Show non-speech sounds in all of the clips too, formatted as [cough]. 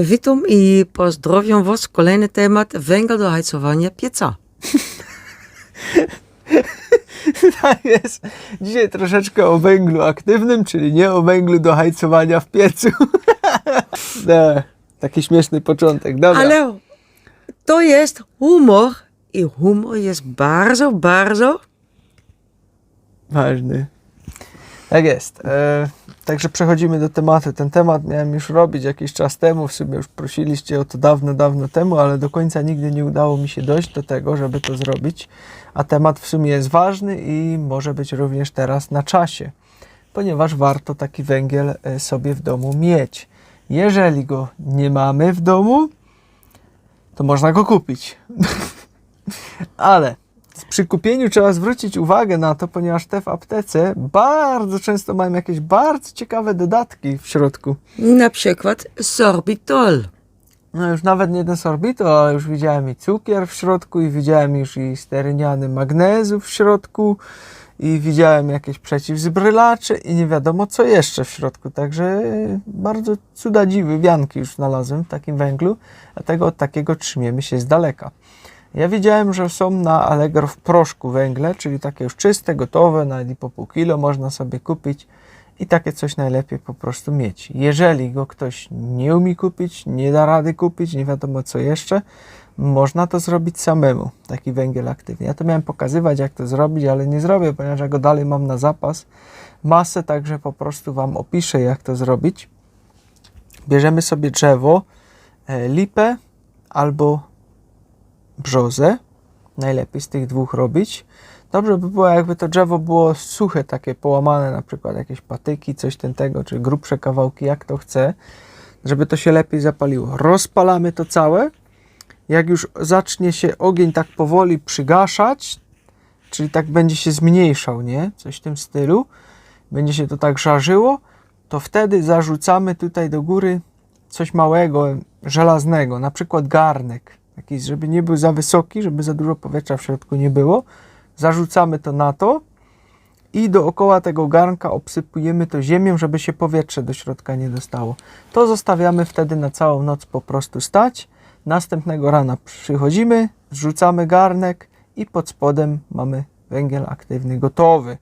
Witam i pozdrowiam Was. Kolejny temat węgiel do hajcowania pieca. [laughs] Tak jest. Dzisiaj troszeczkę o węglu aktywnym, czyli nie o węglu do hajcowania w piecu. [laughs] no, taki śmieszny początek. Dobra. Ale to jest humor i humor jest bardzo, bardzo Ważny. Tak jest. E, także przechodzimy do tematu. Ten temat miałem już robić jakiś czas temu. W sumie już prosiliście o to dawno, dawno temu, ale do końca nigdy nie udało mi się dojść do tego, żeby to zrobić. A temat w sumie jest ważny i może być również teraz na czasie, ponieważ warto taki węgiel e, sobie w domu mieć. Jeżeli go nie mamy w domu, to można go kupić. [laughs] ale przy kupieniu trzeba zwrócić uwagę na to, ponieważ te w aptece bardzo często mają jakieś bardzo ciekawe dodatki w środku. na przykład sorbitol. No już nawet nie ten sorbito, ale już widziałem i cukier w środku i widziałem już i steryniany magnezu w środku i widziałem jakieś przeciwzbrylacze i nie wiadomo co jeszcze w środku. Także bardzo cuda dziwy wianki już znalazłem w takim węglu, dlatego od takiego trzymiemy się z daleka. Ja widziałem, że są na Allegro w proszku węgle, czyli takie już czyste, gotowe, nawet po pół kilo można sobie kupić i takie coś najlepiej po prostu mieć. Jeżeli go ktoś nie umie kupić, nie da rady kupić, nie wiadomo co jeszcze, można to zrobić samemu, taki węgiel aktywny. Ja to miałem pokazywać, jak to zrobić, ale nie zrobię, ponieważ ja go dalej mam na zapas masę, także po prostu Wam opiszę, jak to zrobić. Bierzemy sobie drzewo, e, lipę albo brzozę. Najlepiej z tych dwóch robić. Dobrze by było, jakby to drzewo było suche, takie połamane, na przykład jakieś patyki, coś ten tego, czy grubsze kawałki, jak to chce, żeby to się lepiej zapaliło. Rozpalamy to całe. Jak już zacznie się ogień tak powoli przygaszać, czyli tak będzie się zmniejszał, nie? Coś w tym stylu. Będzie się to tak żarzyło, to wtedy zarzucamy tutaj do góry coś małego, żelaznego, na przykład garnek, taki, żeby nie był za wysoki, żeby za dużo powietrza w środku nie było. Zarzucamy to na to i dookoła tego garnka obsypujemy to ziemią, żeby się powietrze do środka nie dostało. To zostawiamy wtedy na całą noc po prostu stać. Następnego rana przychodzimy, zrzucamy garnek i pod spodem mamy węgiel aktywny gotowy.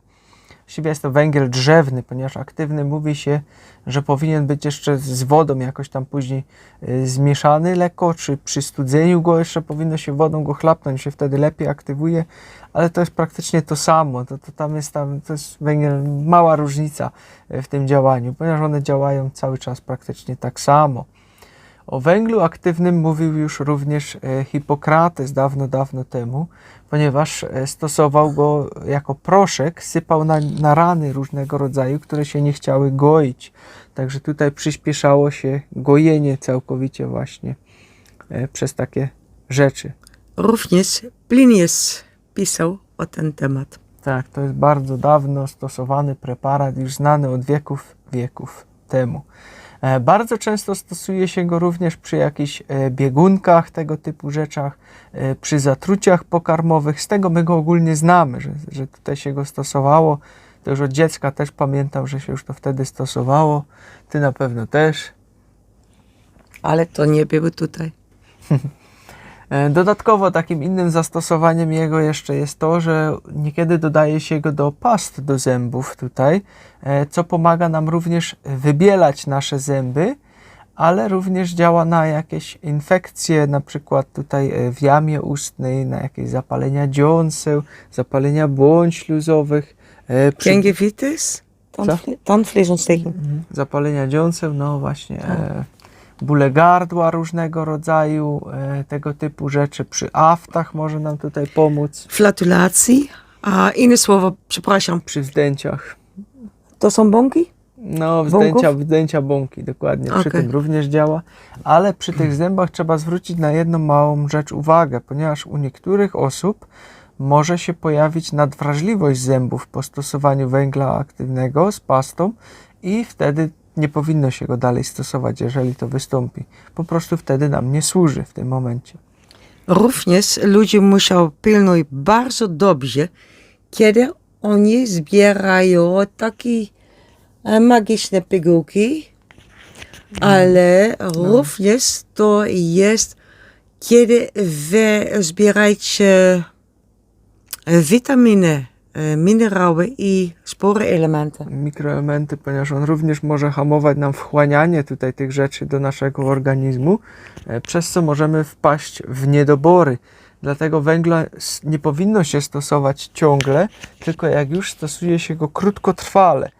Właściwie jest to węgiel drzewny, ponieważ aktywny mówi się, że powinien być jeszcze z wodą jakoś tam później y, zmieszany lekko, czy przy studzeniu go jeszcze powinno się wodą go chlapnąć, się wtedy lepiej aktywuje, ale to jest praktycznie to samo. To, to tam jest tam, to jest węgiel, mała różnica y, w tym działaniu, ponieważ one działają cały czas praktycznie tak samo. O węglu aktywnym mówił już również e, Hipokrates dawno, dawno temu, ponieważ e, stosował go jako proszek, sypał na, na rany różnego rodzaju, które się nie chciały goić. Także tutaj przyspieszało się gojenie całkowicie właśnie e, przez takie rzeczy. Również Plinius pisał o ten temat. Tak, to jest bardzo dawno stosowany preparat, już znany od wieków, wieków temu. E, Bardzo często stosuje się go również przy jakichś e, biegunkach, tego typu rzeczach, e, przy zatruciach pokarmowych. Z tego my go ogólnie znamy, że, że tutaj się go stosowało. To już od dziecka też pamiętam, że się już to wtedy stosowało. Ty na pewno też. Ale to nie było tutaj. [laughs] E, Dodatkowo takim innym zastosowaniem jego jeszcze jest to, że niekiedy dodaje się go do past do zębów tutaj, e, co pomaga nam również wybielać nasze zęby, ale również działa na jakieś infekcje, na przykład tutaj e, w jamie ustnej, na jakieś zapalenia dziąseł, zapalenia błąd śluzowych, przy- Gingivitis? Tandvleesontsteking. Mhm. zapalenia dziąseł, no właśnie, e, bóle gardła różnego rodzaju, e, tego typu rzeczy. Przy aftach może nam tutaj pomóc, Flatulacji. A inne słowo, przepraszam, przy wzdęciach. to są bąki? No, Bąków? wzdęcia, wzdęcia bąki, dokładnie, przy tym również działa. Ale przy tych zębach trzeba zwrócić na jedną małą rzecz uwagę, ponieważ u niektórych osób może się pojawić nadwrażliwość zębów po stosowaniu węgla aktywnego z pastą i wtedy nie powinno się go dalej stosować, jeżeli to wystąpi. Po prostu wtedy nam nie służy w tym momencie. Również ludzie muszą pilnować bardzo dobrze, kiedy oni zbierają takie e, magiczne pigułki Ale również to jest, kiedy wy zbierajcie witaminy, minerały i spore elementy. mikroelementy, ponieważ on również może hamować nam wchłanianie tutaj tych rzeczy do naszego organizmu, e, przez co możemy wpaść w niedobory. Dlatego węgla nie powinno się stosować ciągle, tylko jak już stosuje się go krótkotrwale.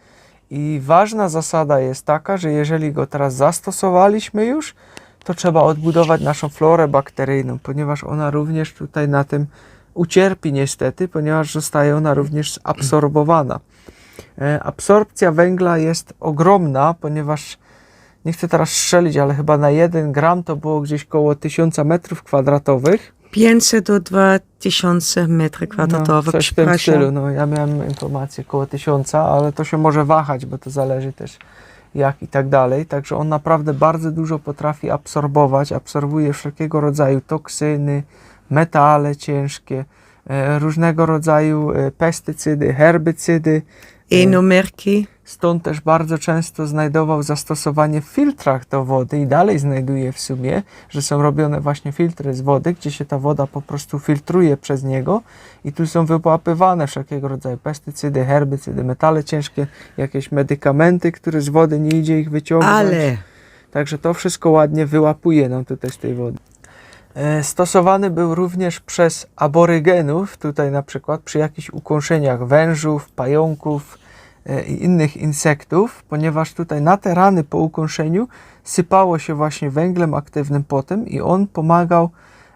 I ważna zasada jest taka, że jeżeli go teraz zastosowaliśmy już, to trzeba odbudować naszą florę bakteryjną, ponieważ ona również tutaj na tym ucierpi niestety, ponieważ zostaje ona również zabsorbowana. E, Absorpcja węgla jest ogromna, ponieważ nie chcę teraz strzelić, ale chyba na 1 gram to było gdzieś koło 1000 metrów kwadratowych. 500 do 2000 metry kwadratowe. No, coś w tym stylu. No, ja miałem informację koło 1000, ale to się może wahać, bo to zależy też jak i tak dalej. Także on naprawdę bardzo dużo potrafi absorbować. Absorbuje wszelkiego rodzaju toksyny, metale ciężkie, e, różnego rodzaju e, pestycydy, herbycydy. I numerki. Stąd też bardzo często znajdował zastosowanie w filtrach do wody i dalej znajduje w sumie, że są robione właśnie filtry z wody, gdzie się ta woda po prostu filtruje przez niego i tu są wyłapywane wszelkiego rodzaju pestycydy, herbycydy, metale ciężkie, jakieś medykamenty, które z wody nie idzie ich wyciągnąć. Ale Także to wszystko ładnie wyłapuje nam tutaj z tej wody. E, Stosowany był również przez aborygenów, tutaj na przykład przy jakichś ukąszeniach wężów, pająków e, i innych insektów, ponieważ tutaj na te rany po ukąszeniu sypało się właśnie węglem aktywnym potem i on pomagał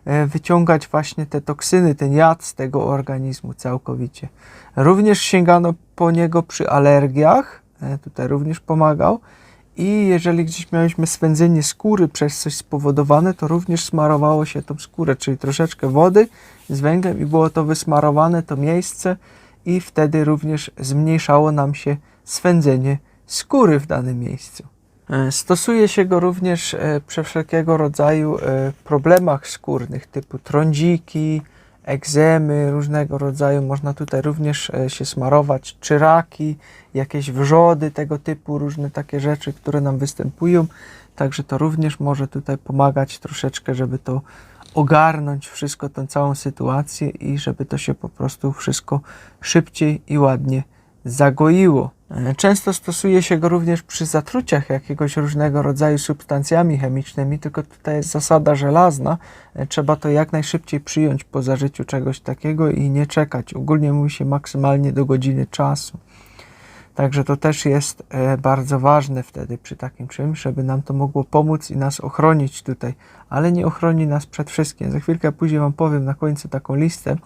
e, wyciągać właśnie te toksyny, ten jad z tego organizmu całkowicie. Również sięgano po niego przy alergiach, tutaj również pomagał. I jeżeli gdzieś mieliśmy swędzenie skóry przez coś spowodowane, to również smarowało się tą skórę, czyli troszeczkę wody z węglem i było to wysmarowane to miejsce i wtedy również zmniejszało nam się swędzenie skóry w danym miejscu. E, Stosuje się go również e, przy wszelkiego rodzaju e, problemach skórnych typu trądziki, egzemy różnego rodzaju. Można tutaj również e, się smarować, czy raki, jakieś wrzody tego typu, różne takie rzeczy, które nam występują. Także to również może tutaj pomagać troszeczkę, żeby to ogarnąć wszystko, tę całą sytuację i żeby to się po prostu wszystko szybciej i ładnie zagoiło. E, Często stosuje się go również przy zatruciach jakiegoś różnego rodzaju substancjami chemicznymi, tylko tutaj jest zasada żelazna. E, Trzeba to jak najszybciej przyjąć po zażyciu czegoś takiego i nie czekać. Ogólnie mówi się maksymalnie do godziny czasu. Także to też jest e, bardzo ważne wtedy przy takim czymś, żeby nam to mogło pomóc i nas ochronić tutaj, ale nie ochroni nas przed wszystkim. Za chwilkę później Wam powiem na końcu taką listę,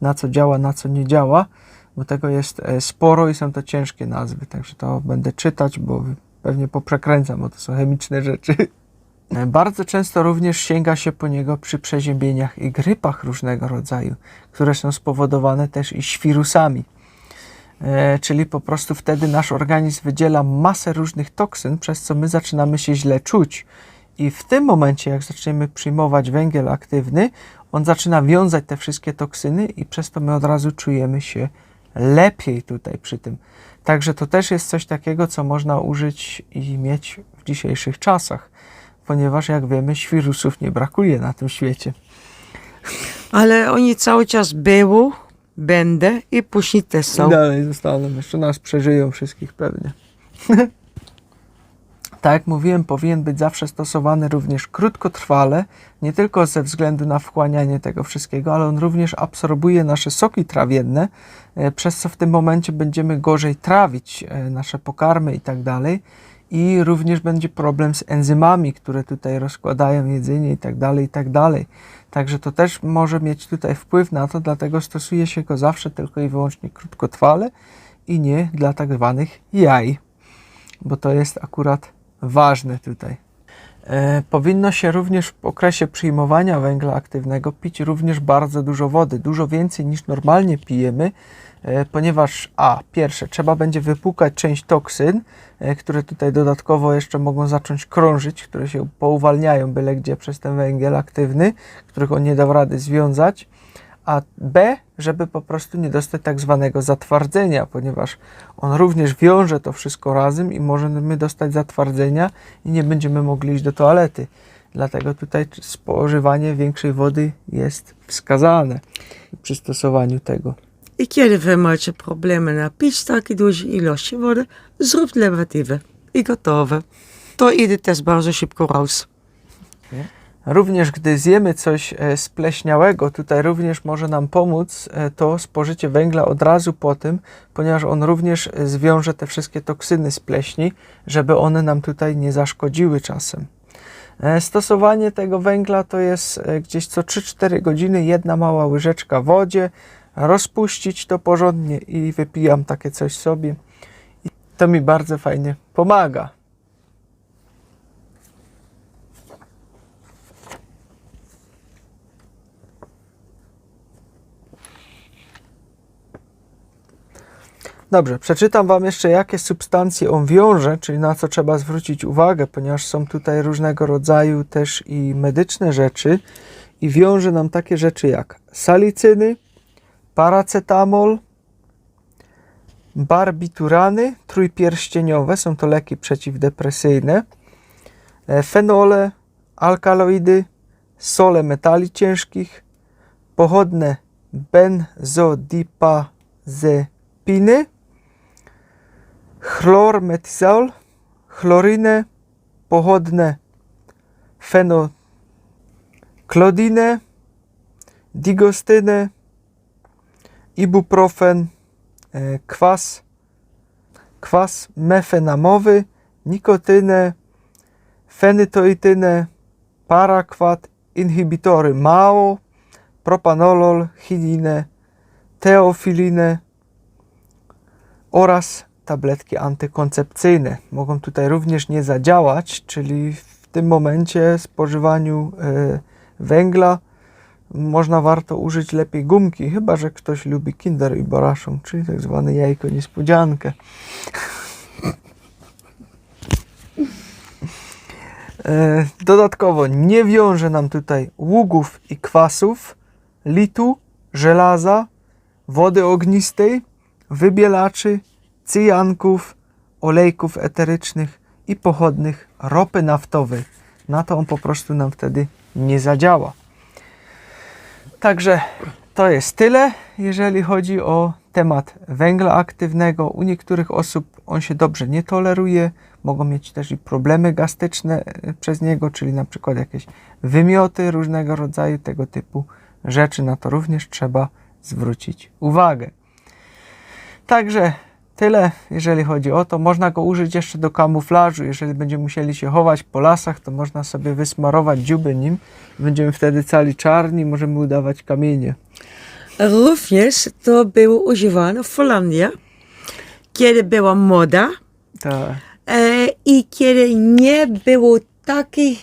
na co działa, na co nie działa, bo tego jest e, sporo i są to ciężkie nazwy, także to będę czytać, bo pewnie poprzekręcam, bo to są chemiczne rzeczy. E, Bardzo często również sięga się po niego przy przeziębieniach i grypach różnego rodzaju, które są spowodowane też i świrusami. E, czyli po prostu wtedy nasz organizm wydziela masę różnych toksyn, przez co my zaczynamy się źle czuć. I w tym momencie, jak zaczniemy przyjmować węgiel aktywny, on zaczyna wiązać te wszystkie toksyny i przez to my od razu czujemy się lepiej tutaj przy tym. Także to też jest coś takiego, co można użyć i mieć w dzisiejszych czasach, ponieważ jak wiemy, świrusów nie brakuje na tym świecie. Ale oni cały czas były, będę i później też są. Dalej zostaną, jeszcze nas przeżyją wszystkich pewnie. [laughs] tak jak mówiłem, powinien być zawsze stosowany również krótkotrwale, nie tylko ze względu na wchłanianie tego wszystkiego, ale on również absorbuje nasze soki trawienne, e, przez co w tym momencie będziemy gorzej trawić e, nasze pokarmy i tak dalej. I również będzie problem z enzymami, które tutaj rozkładają jedzenie i tak dalej, i tak dalej. Także to też może mieć tutaj wpływ na to, dlatego stosuje się go zawsze tylko i wyłącznie krótkotrwale i nie dla tak zwanych jaj, bo to jest akurat ważne tutaj. E, powinno się również w okresie przyjmowania węgla aktywnego pić również bardzo dużo wody, dużo więcej niż normalnie pijemy, e, ponieważ a, pierwsze, trzeba będzie wypłukać część toksyn, e, które tutaj dodatkowo jeszcze mogą zacząć krążyć, które się pouwalniają byle gdzie przez ten węgiel aktywny, których on nie dał rady związać, a B, żeby po prostu nie dostać tak zwanego zatwardzenia, ponieważ on również wiąże to wszystko razem i możemy dostać zatwardzenia i nie będziemy mogli iść do toalety. Dlatego tutaj spożywanie większej wody jest wskazane przy stosowaniu tego. I kiedy wy macie problemy napić takie duże ilości wody, zrób lewatywy. I gotowe. To idzie też bardzo szybko raus. Również gdy zjemy coś e, spleśniałego, tutaj również może nam pomóc e, to spożycie węgla od razu po tym, ponieważ on również zwiąże te wszystkie toksyny z pleśni, żeby one nam tutaj nie zaszkodziły czasem. E, Stosowanie tego węgla to jest gdzieś co 3-4 godziny jedna mała łyżeczka w wodzie, rozpuścić to porządnie i wypijam takie coś sobie. I to mi bardzo fajnie pomaga. Dobrze, przeczytam Wam jeszcze, jakie substancje on wiąże, czyli na co trzeba zwrócić uwagę, ponieważ są tutaj różnego rodzaju też i medyczne rzeczy. I wiąże nam takie rzeczy jak salicyny, paracetamol, barbiturany trójpierścieniowe, są to leki przeciwdepresyjne, e, fenole, alkaloidy, sole metali ciężkich, pochodne benzodiazepiny, chlormetizol, chlorynę, pochodne fenoklodinę, digostynę, ibuprofen, e, kwas, kwas mefenamowy, nikotynę, fenytoitynę, parakwat, inhibitory MAO, propanolol, chininę, teofilinę oraz tabletki antykoncepcyjne. Mogą tutaj również nie zadziałać, czyli w tym momencie spożywaniu e, węgla można warto użyć lepiej gumki, chyba że ktoś lubi Kinder i Baraszą, czyli tak zwane jajko niespodziankę. E, Dodatkowo nie wiąże nam tutaj ługów i kwasów, litu, żelaza, wody ognistej, wybielaczy, cyjanków, olejków eterycznych i pochodnych ropy naftowej. Na to on po prostu nam wtedy nie zadziała. Także to jest tyle, jeżeli chodzi o temat węgla aktywnego. U niektórych osób on się dobrze nie toleruje, mogą mieć też i problemy gastyczne e, przez niego, czyli na przykład jakieś wymioty różnego rodzaju tego typu rzeczy. Na to również trzeba zwrócić uwagę. Także tyle, jeżeli chodzi o to. Można go użyć jeszcze do kamuflażu. Jeżeli będziemy musieli się chować po lasach, to można sobie wysmarować dziuby nim. Będziemy wtedy cali czarni, możemy udawać kamienie. Również to było używane w Holandii, kiedy była moda Tak. e, i kiedy nie było takiej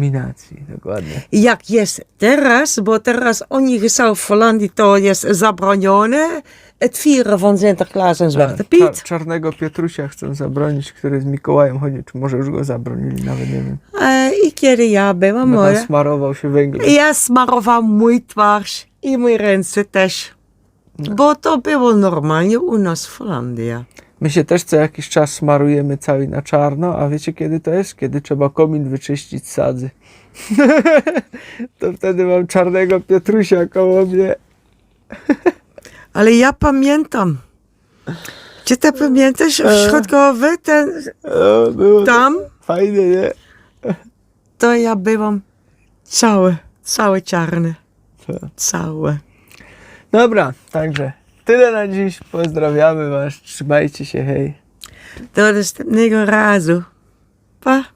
dyskryminacji. dokładnie. Jak jest teraz, bo teraz oni są w Holandii, to jest zabronione het vieren van Sinterklaas en Zwarte Tak, Piet. czar- czarnego Pietrusia chcą zabronić, który z Mikołajem chodzi, czy może już go zabronili, nawet nie wiem. E, I kiedy ja byłam młoda, smarował się węglem. ja smarował mój twarz i mój ręce też. Bo to było normalnie u nas w Holandii. My się też co jakiś czas smarujemy cały na czarno, a wiecie kiedy to jest? Kiedy trzeba komin wyczyścić z sadzy. [laughs] to wtedy mam czarnego Pietrusia koło mnie. [laughs] Ale ja pamiętam. Czy ty pamiętasz w środkowy ten O, było to tam? fajnie, nie? To ja byłam całe, całe czarne. Tak. Całe. Dobra, także tyle na dziś. Pozdrawiamy Was. Trzymajcie się, hej. Do następnego razu. Pa.